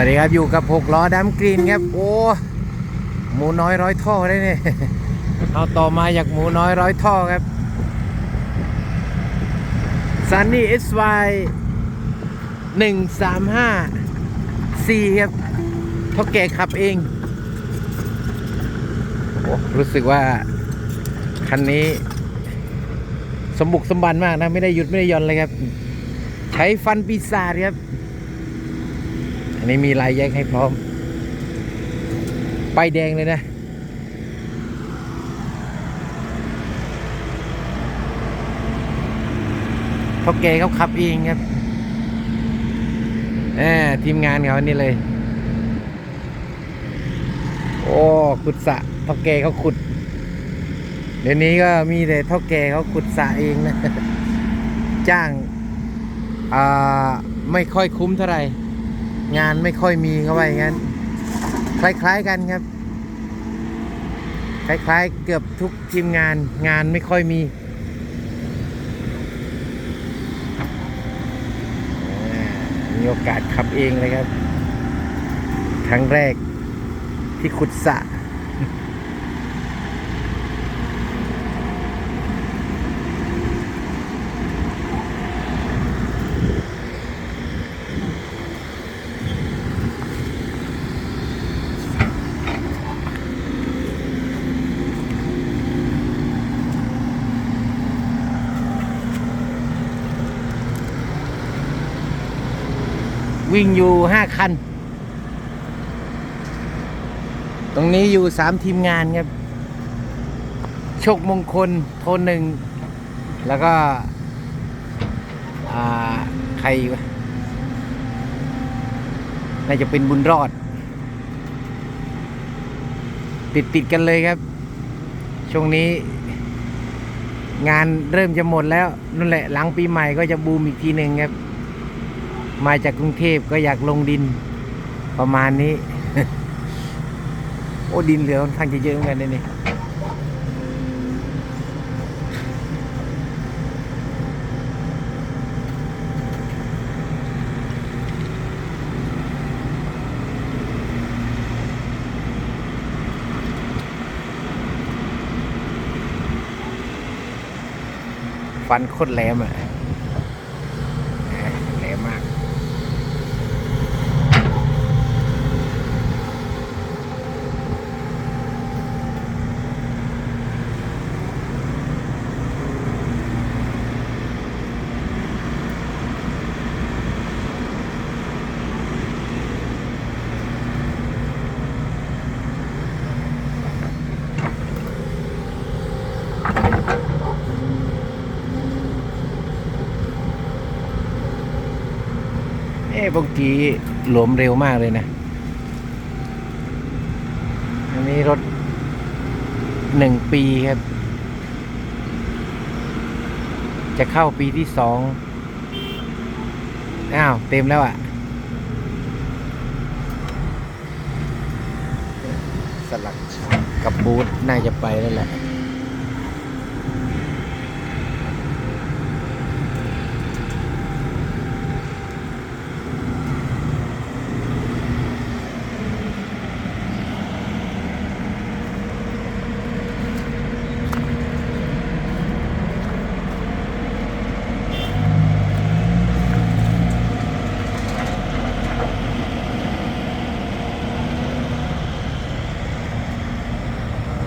วัสดีครับอยู่กับหกล้อดำกรีนครับ โอ้หมูน้อยร้อยท่อได้เนี่ยเอาต่อมาจากหมูน้อยร้อยท่อครับ Sunny SY หนึ่งสามห้าสี่ครับเท่าแก่ขับเองโอ้รู้สึกว่า คันนี้ สมบุกสมบันมากนะ ไม่ได้หยุดไม่ได้ย่อนเลยครับ ใช้ฟันปีศาจครับ อันนี้มีลายแยกให้พร้อมป้ายแดงเลยนะเท่าแกเขาขับเองครับแหมทีมงานเขาอันี่เลย โอ้ขุดสะเท่าแกเขาขุด เดี๋ยวนี้ก็มีแต่เท่าแกเขาขุดสะเองนะ จ้าง อ่า ไม่ค่อยคุ้มเท่าไหร่ งานไม่ค่อยมีเขาว่าอย่างนั้น คล้ายๆกันครับ คล้ายๆ เกือบทุกทีมงานงานไม่ค่อยมีมีโอกาสขับเองเลยครับ ครั้งแรกที่ขุดสระ วิ่งอยู่ห้าคัน ตรงนี้อยู่สามทีมงานครับ โชคมงคลโทนหนึ่ง แล้วก็ใครวะน่าจะเป็นบุญรอด ติดติดกันเลยครับ ช่วงนี้ งานเริ่มจะหมดแล้วนั่นแหละหลังปีใหม่ก็จะบูมอีกทีหนึ่งครับ มาจากกรุงเทพก็อยากลงดินประมาณนี้ โอ้ดินเหลือค่อนข้างจะเยอะเหมือนกันนี่ฟันโคตรแหลมอะแหลมมาก เอ้ปกติหลวมเร็วมากเลยนะ อันนี้รถหนึ่งปีครับ จะเข้าปีที่สองอ้าว เต็มแล้วอะ่ะ สลักกับบูธน่าจะไปแล้วแหละ